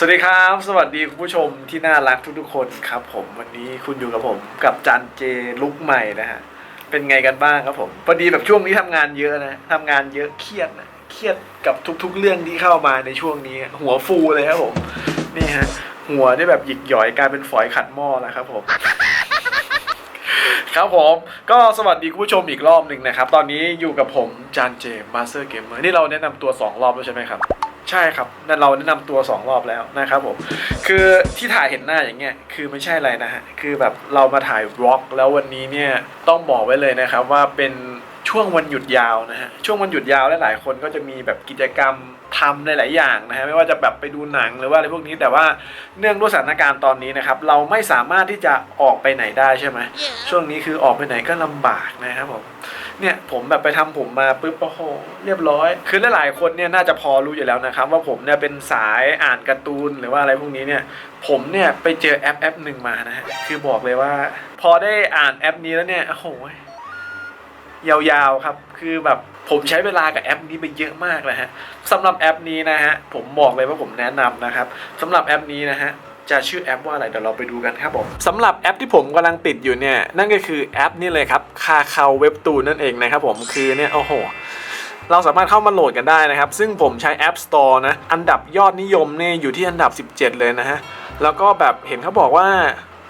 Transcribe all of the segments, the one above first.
สวัสดีครับ สวัสดีคุณผู้ชมที่น่ารักทุกๆคนครับ ผมวันนี้คุณอยู่กับผมกับจันเจลุกใหม่นะฮะเป็นไงกันบ้างครับผมพอดีแบบช่วงนี้ทำงานเยอะนะทำงานเยอะเครียดนะเครียดกับทุก ๆ เรื่องที่เข้ามาในช่วงนี้ หัวฟูเลยครับผมนี่ฮะหัวได้แบบหยิกหย่อยกลายเป็นฝอยขัดหม้อแล้วครับผมครับผมก็สวัสดีคุณผู้ชมอีกรอบหนึ่งนะครับ ตอนนี้อยู่กับผมจานเจมาสเตอร์เกมเมอร์นี่เราแนะนำตัว 2 รอบแล้วใช่ไหมครับ ใช่ครับนั่นเราแนะนำตัวสองรอบแล้วนะครับผมคือที่ถ่ายเห็นหน้าอย่างเงี้ยคือไม่ใช่อะไรนะฮะคือแบบเรามาถ่ายบล็อก แล้ววันนี้เนี่ยต้องบอกไว้เลยนะครับว่าเป็น ช่วงวันหยุดยาวนะฮะช่วงวันหยุดยาวหลายๆคนก็จะมีแบบกิจกรรมทำหลายๆอย่างนะฮะไม่ว่าจะแบบไปดูหนังหรือว่าอะไรพวกนี้แต่ว่าเนื่องด้วยสถานการณ์ตอนนี้นะครับเราไม่สามารถที่จะออกไปไหนได้ใช่ไหมช่วงนี้คือออกไปไหนก็ลำบากนะครับผมเนี่ยผมแบบไปทำผมมาปุ๊บโอ้โหเรียบร้อย คือหลายๆคนเนี่ยน่าจะพอรู้อยู่แล้วนะครับ ว่าผมเนี่ยเป็นสายอ่านการ์ตูนหรือว่าอะไรพวกนี้เนี่ยผมเนี่ยไปเจอแอปแอปหนึ่งมานะฮะคือบอกเลยว่า พอได้อ่านแอปนี้แล้วเนี่ยโอ้โห ยาวๆครับ คือแบบผมใช้เวลากับแอปนี้ไปเยอะมากเลยฮะสำหรับแอปนี้นะฮะผมบอกเลยว่าผมแนะนำนะครับสำหรับแอปนี้นะฮะจะชื่อแอปว่าอะไรเดี๋ยวเราไปดูกันครับผมสำหรับแอปที่ผมกำลังติดอยู่เนี่ยนั่นก็คือแอปนี่เลยครับคาคาเว็บตูนนั่นเองนะครับผมคือเนี่ยโอ้โหเราสามารถเข้ามาโหลดกันได้นะครับ ซึ่งผมใช้ App Store นะ อันดับยอดนิยมเนี่ยอยู่ที่อันดับ 17 เลยนะฮะ แล้วก็แบบเห็นเขาบอกว่า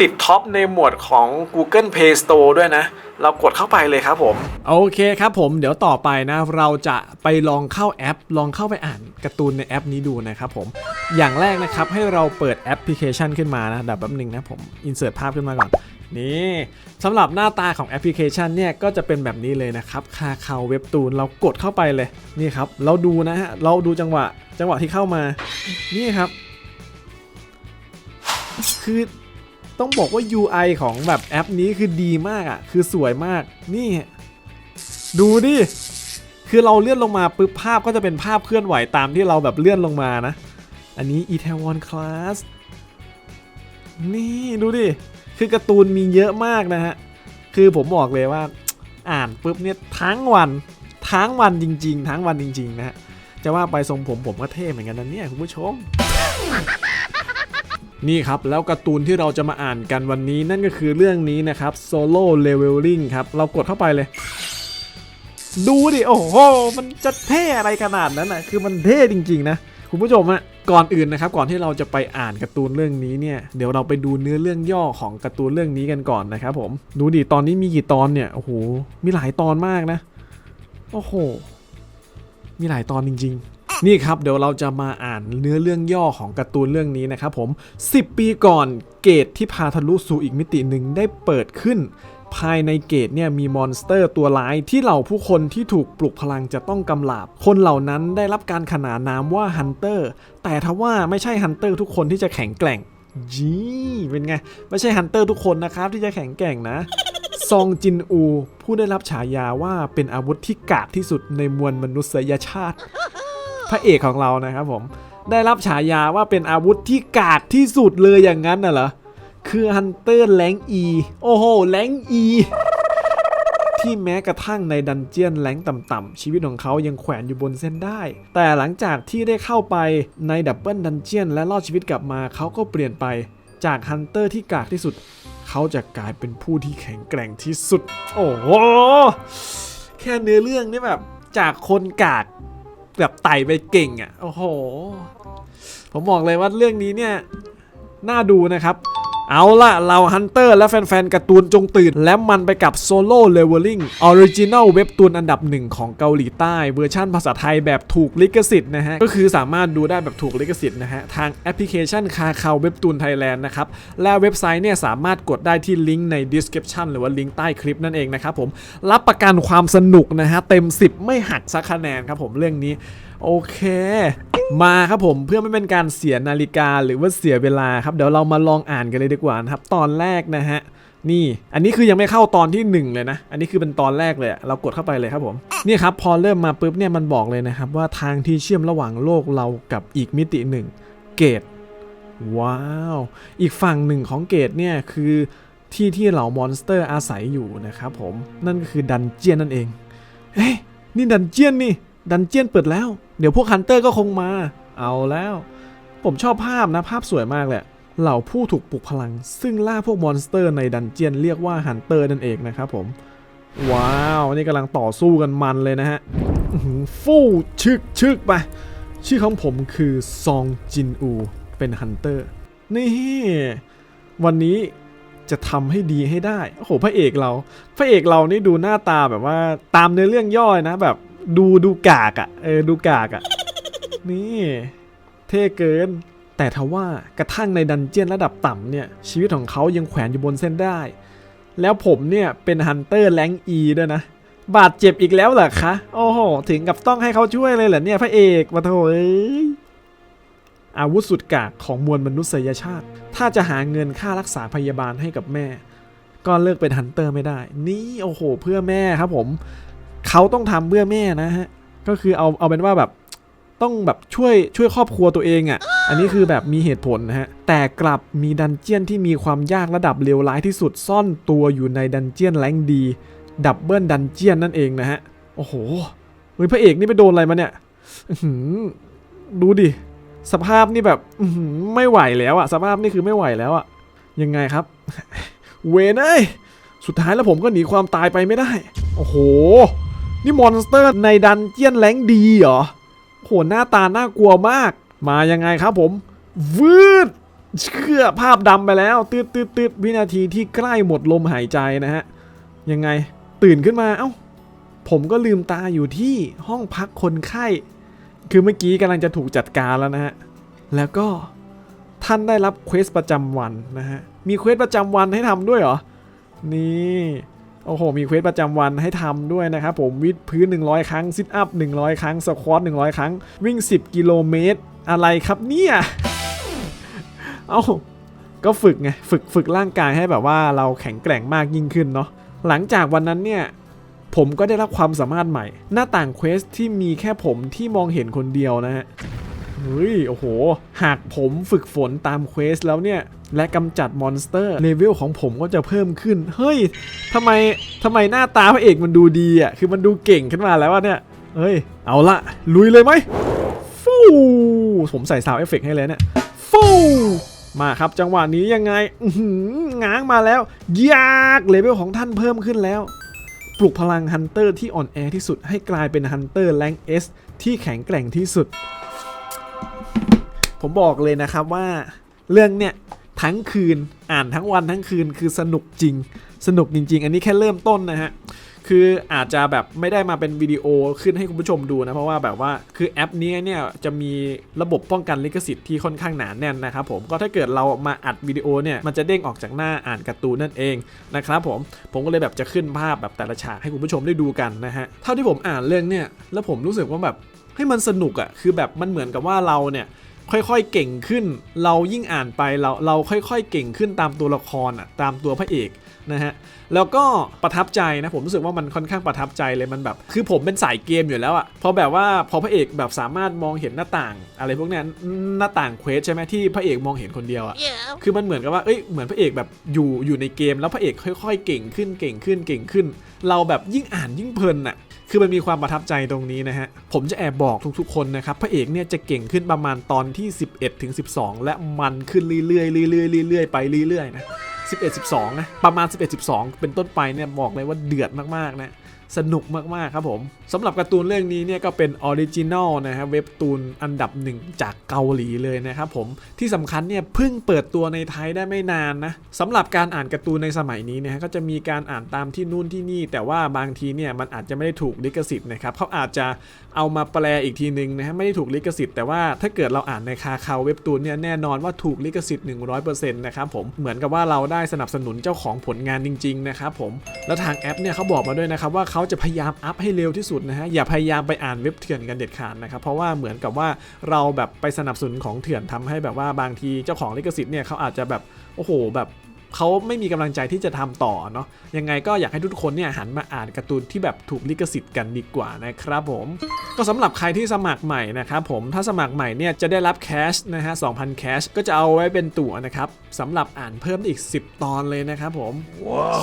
ติดท็อปในหมวดของ Google Play Store ด้วยนะ เรากดเข้าไปเลยครับผม โอเคครับผมเดี๋ยวต่อไปนะ เราจะไปลองเข้าแอป ลองเข้าไปอ่านการ์ตูนในแอปนี้ดูนะครับผม อย่างแรกนะครับให้เราเปิดแอปพลิเคชันขึ้นมานะดี๋ยวแป๊บหนึงนะผมอินเสิร์ตภาพขึ้นมาก่อนนี่สำหรับหน้าตาของแอปพลิเคชันเนี่ยก็จะเป็นแบบนี้เลยนะครับคาคาเว็บตูนเรากดเข้าไปเลยนี่ครับ เราดูนะฮะเราดูจังหวะจังหวะที่เข้ามา นี่ครับ คือ ต้องบอกว่า UI ของแบบแอปนี้คือดีมากอะ คือสวยมาก นี่ ดูดิ คือเราเลื่อนลงมาปุ๊บภาพก็จะเป็นภาพเคลื่อนไหวตามที่เราแบบเลื่อนลงมานะ อันนี้ e t a w o n Class นี่ดูดิ คือการ์ตูนมีเยอะมากนะฮะ คือผมบอกเลยว่า อ่านปุ๊บเนี่ยทั้งวัน ทั้งวันจริง ๆ ทั้งวันจริง ๆ นะฮะ จะว่าไปทรงผมผมก็เท่เหมือนกันนะเนี่ยคุณผู้ชม นี่ครับ แล้วการ์ตูนที่เราจะมาอ่านกันวันนี้นั่นก็คือเรื่องนี้นะครับ Solo Leveling ครับ เรากดเข้าไปเลย ดูดิ โอ้โห มันจะเท่อะไรขนาดนั้นนะคือมันเท่จริง ๆ นะ คุณผู้ชมอะก่อนอื่นนะครับก่อนที่เราจะไปอ่านการ์ตูนเรื่องนี้เนี่ยเดี๋ยวเราไปดูเนื้อเรื่องย่อของการ์ตูนเรื่องนี้กันก่อนนะครับผมดูดิตอนนี้มีกี่ตอนเนี่ยโอ้โหมีหลายตอนมากนะ โอ้โห มีหลายตอนจริงๆ นี่ครับเดี๋ยวเราจะมาอ่านเนื้อเรื่องย่อของการ์ตูนเรื่องนี้นะครับผม 10 ปีก่อนเกตที่พาทะลุสู่อีกมิติหนึ่งได้เปิดขึ้น ภายในเกตเนี่ยมีมอนสเตอร์ตัวร้ายที่เหล่าผู้คนที่ถูกปลุกพลังจะต้องกำลาบ คนเหล่านั้นได้รับการขนานนามว่าฮันเตอร์แต่ทว่าไม่ใช่ฮันเตอร์ทุกคนที่จะแข็งแกร่งจีเป็นไง ไม่ใช่ฮันเตอร์ทุกคนนะครับ ที่จะแข็งแกร่งนะ ซองจินอู ผู้ได้รับฉายาว่าเป็นอาวุธที่กากที่สุดในมวลมนุษยชาติ พระเอกของเรานะครับผม ได้รับฉายาว่าเป็นอาวุธที่กากที่สุดเลยอย่างนั้นน่ะเหรอ คือฮันเตอร์แรงอีโอ้โหแรงอีที่แม้กระทั่งในดันเจียนแรงต่ำๆชีวิตของเขายังแขวนอยู่บนเส้นได้ แต่หลังจากที่ได้เข้าไปในดับเบิลดันเจียนและรอดชีวิตกลับมาเขาก็เปลี่ยนไปจากฮันเตอร์ที่กากที่สุด เขาจะกลายเป็นผู้ที่แข็งแกร่งที่สุด โอ้โห แค่เนื้อเรื่องนี่แบบจากคนกาก แบบไต่ไปเก่งอะ โอ้โห ผมบอกเลยว่าเรื่องนี้เนี่ย น่าดูนะครับ เอาละเราฮันเตอร์และแฟนๆการ์ตูนจงตื่น และมันไปกับโซโล่เลเวลลิ่งออริจินัลเว็บตูนอันดับหนึ่งของเกาหลีใต้เวอร์ชั่นภาษาไทยแบบถูกลิขสิทธิ์นะฮะ ก็คือสามารถดูได้แบบถูกลิขสิทธิ์นะฮะ ทางแอปพลิเคชันคาคาเว็บตูนไทยแลนด์นะครับ และเว็บไซต์เนี่ยสามารถกดได้ที่ลิงก์ใน description หรือว่าลิงก์ใต้คลิปนั่นเองนะครับผมรับประกันความสนุกนะฮะเต็ม 10 ไม่หักสักคะแนนครับผมเรื่องนี้ โอเค มาครับผมเพื่อไม่เป็นการเสียนาฬิกาหรือว่าเสียเวลาครับ เดี๋ยวเรามาลองอ่านกันเลยดีกว่านะครับ ตอนแรกนะฮะนี่ อันนี้คือยังไม่เข้าตอนที่ 1 เลยนะ อันนี้คือเป็นตอนแรกเลย เรากดเข้าไปเลยครับผม นี่ครับพอเริ่มมาปุ๊บเนี่ยมันบอกเลยนะครับ ว่าทางที่เชื่อมระหว่างโลกเรากับอีกมิติหนึ่งเกตว้าว อีกฝั่งหนึ่งของเกตเนี่ยคือที่ที่เหล่ามอนสเตอร์อาศัยอยู่นะครับผม นั่นก็คือดันเจียนนั่นเอง เฮ้ยนี่ดันเจียนนี่ ดันเจียนเปิดแล้ว เดี๋ยวพวกฮันเตอร์ก็คงมา เอาแล้ว ผมชอบภาพนะภาพสวยมากเลยเหล่าผู้ถูกปลุกพลัง ซึ่งล่าพวกมอนสเตอร์ในดันเจียนเรียกว่าฮันเตอร์นั่นเองนะครับผม ว้าว นี่กำลังต่อสู้กันมันเลยนะฮะฟู่ชึกชึกไป ชื่อของผมคือซองจินอู เป็นฮันเตอร์ นี่ วันนี้จะทำให้ดีให้ได้ โอ้โห พระเอกเรา พระเอกเรานี่ดูหน้าตาแบบว่าตามในอเรื่องย่อยนะ แบบ ดูดูกากอะ่ะเออดูกากอะ่ะ นี่เท่เกิน แต่ทว่ากระทั่งในดันเจียนระดับต่ำเนี่ย ชีวิตของเขายังแขวนอยู่บนเส้นได้ แล้วผมเนี่ยเป็นฮันเตอร์แรงอีด้วยนะ บาดเจ็บอีกแล้วเหรอคะ โอ้โห ถึงกับต้องให้เขาช่วยเลยเหรอเนี่ยพระเอกมาโถเอ้ยอาวุธสุดกากของมวลมนุษยชาติ ถ้าจะหาเงินค่ารักษาพยาบาลให้กับแม่ ก็เลิกเป็นฮันเตอร์ไม่ได้ นี่โอ้โห เพื่อแม่ครับผม เขาต้องทำเพื่อแม่นะฮะก็คือเอาเอาเป็นว่าแบบต้องแบบช่วยช่วยครอบครัวตัวเองอะ่ะ อันนี้คือแบบมีเหตุผลนะฮะ แต่กลับมีดันเจียนที่มีความยากระดับเลวร้ายที่สุดซ่อนตัวอยู่ในดันเจียนแรงดีดับเบิลดันเจียนนั่นเองนะฮะ โอ้โหเฮ้ยพระเอกนี่ไปโดนอะไรมาเนี่ยดูดิ สภาพนี่แบบไม่ไหวแล้วอะสภาพนี่คือไม่ไหวแล้วอะยังไงครับ เวนเอ้ยสุดท้ายแล้วผมก็หนีความตายไปไม่ได้ โอ้โห นี่มอนสเตอร์ในดันเจียนแรงดีเหรอโหหน้าตาน่ากลัวมาก มายังไงครับผมวืดเชื่อภาพดำไปแล้ว ตืดตืดตืดวินาทีที่ใกล้หมดลมหายใจนะฮะ ยังไงตื่นขึ้นมา เอ้า ผมก็ลืมตาอยู่ที่ห้องพักคนไข้ คือเมื่อกี้กำลังจะถูกจัดการแล้วนะฮะ แล้วก็ท่านได้รับเควสประจำวันนะฮะ มีเควสประจำวันให้ทำด้วยเหรอ นี่ โอ้โห มีเควสประจำวันให้ทำด้วยนะครับผมวิดพื้น 100 ครั้งซิทอัพ 100 ครั้งสควอต100 ครั้ง วิ่ง 10 กิโลเมตร อะไรครับเนี่ย เอ้า ก็ฝึกไง ฝึกฝึกร่างกายให้แบบว่าเราแข็งแกร่งมากยิ่งขึ้นเนาะหลังจากวันนั้นเนี่ย ผมก็ได้รับความสามารถใหม่ หน้าต่างเควสที่มีแค่ผมที่มองเห็นคนเดียวนะฮะ เฮ้ย โอ้โห หากผมฝึกฝนตามเควสแล้วเนี่ย และกำจัดมอนสเตอร์เลเวลของผมก็จะเพิ่มขึ้น เฮ้ยทำไมทำไมหน้าตาพระเอกมันดูดีอะ คือมันดูเก่งขึ้นมาแล้วว่าเนี่ยเฮ้ย เอาละลุยเลยไหมฟูผมใส่ซาวเอฟเฟกให้เลยเนี่ยฟูมาครับจังหวะนี้ยังไงง้างมาแล้ว ยากเลเวลของท่านเพิ่มขึ้นแล้ว ปลุกพลังฮันเตอร์ที่อ่อนแอที่สุดให้กลายเป็นฮันเตอร์แรงเอสที่แข็งแกร่งที่สุด ผมบอกเลยนะครับว่าเรื่องเนี่ยทั้งคืนอ่านทั้งวันทั้งคืนคือสนุกจริง สนุกจริง ๆ อันนี้แค่เริ่มต้นนะฮะคืออาจจะแบบไม่ได้มาเป็นวิดีโอขึ้นให้คุณผู้ชมดูนะ เพราะว่าแบบว่าคือแอปนี้เนี่ยจะมีระบบป้องกันลิขสิทธิ์ที่ค่อนข้างหนาแน่นนะครับผมก็ถ้าเกิดเรามาอัดวิดีโอเนี่ยมันจะเด้งออกจากหน้าอ่านการ์ตูนนั่นเองนะครับผมผมก็เลยแบบจะขึ้นภาพแบบแต่ละฉากให้คุณผู้ชมได้ดูกันนะฮะเท่าที่ผมอ่านเรื่องเนี่ยแล้วผมรู้สึกว่าแบบให้มันสนุกอะ่ะคือแบบมันเหมือนกับว่าเราเนี่ย ค่อยๆเก่งขึ้น เรายิ่งอ่านไปเราเราค่อยๆเก่งขึ้นตามตัวละครอะตามตัวพระเอกนะฮะแล้วก็ประทับใจนะผมรู้สึกว่ามันค่อนข้างประทับใจเลยมันแบบ คือผมเป็นสายเกมอยู่แล้วอะพอแบบว่าพอพระเอกแบบสามารถมองเห็นหน้าต่าง อะไรพวกเนี้ยหน้าต่างเควสใช่ไหมที่พระเอกมองเห็นคนเดียวอะ Yeah. คือมันเหมือนกับว่าเอ้ยเหมือนพระเอกแบบอยู่อยู่ในเกม แล้วพระเอกค่อย ๆ เก่งขึ้นเก่งขึ้นเก่งขึ้น เราแบบยิ่งอ่านยิ่งเพลินน่ะ คือมันมีความประทับใจตรงนี้นะฮะ ผมจะแอบบอกทุกๆคนนะครับ พระเอกเนี่ยจะเก่งขึ้นประมาณตอนที่ 11ถึง12 และมันขึ้นเรื่อยๆเรื่อยๆเรื่อยๆไปเรื่อยๆนะ11 12นะประมาณ 11 12 เป็นต้นไปเนี่ยบอกเลยว่าเดือดมากๆนะ สนุกมากๆครับผมสำหรับการ์ตูนเรื่องนี้เนี่ยก็เป็นออริจินอลนะฮะเว็บตูนอันดับหนึ่งจากเกาหลีเลยนะครับผมที่สำคัญเนี่ยเพิ่งเปิดตัวในไทยได้ไม่นานนะสำหรับการอ่านการ์ตูนในสมัยนี้นะฮะก็จะมีการอ่านตามที่นู่นที่นี่ แต่ว่าบางทีเนี่ยมันอาจจะไม่ได้ถูกลิขสิทธิ์นะครับเขาอาจจะเอามาแปลอีกทีนึงนะฮะไม่ได้ถูกลิขสิทธิ์แต่ว่าถ้าเกิดเราอ่านในคาคาเว็บตูนเนี่ยแน่นอนว่าถูกลิขสิทธิ์100%นะครับผมเหมือนกับว่าเราได้สนับสนุนเจ้าของผลงานจริงๆนะครับผมแล้วทางแอปเนี่ยเขาบอกมาด้วยนะครับว่าเขาจะพยายามอัพให้เร็วที่สุดนะฮะ อย่าพยายามไปอ่านเว็บเถื่อนกันเด็ดขาดนะครับ เพราะว่าเหมือนกับว่าเราแบบไปสนับสนุนของเถื่อนทำให้แบบว่าบางทีเจ้าของลิขสิทธิ์เนี่ยเขาอาจจะแบบโอ้โหแบบ เขาไม่มีกำลังใจที่จะทำต่อเนาะยังไงก็อยากให้ทุกคนเนี่ยหันมาอ่านการ์ตูนที่แบบถูกลิขสิทธิ์กันดีกว่านะครับผม ก็สำหรับใครที่สมัครใหม่นะครับผมถ้าสมัครใหม่เนี่ยจะได้รับแคชนะฮะ2,000แคชก็จะเอาไว้เป็นตั๋วนะครับสำหรับอ่านเพิ่มอีก 10 ตอนเลยนะครับผม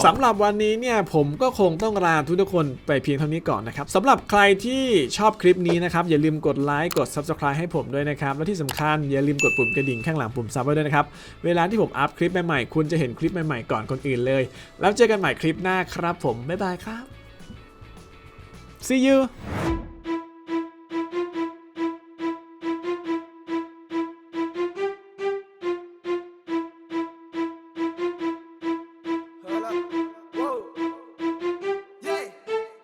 สำหรับวันนี้เนี่ยผมก็คงต้องลาทุกๆคนไปเพียงเท่านี้ก่อนนะครับสำหรับใครที่ชอบคลิปนี้นะครับอย่าลืมกดไลค์กด Subscribe ให้ผมด้วยนะครับและที่สำคัญอย่าลืมกดปุ่มกระดิ่งข้างหลังปุ่มซับไว้ด้วยนะครับเวลาที่ผมอัพคลิปใหม่ๆคุณจะเห็นคลิปใหม่ๆก่อนคนอื่นเลย แล้วเจอกันใหม่คลิปหน้าครับผม บ๊ายบายครับ see you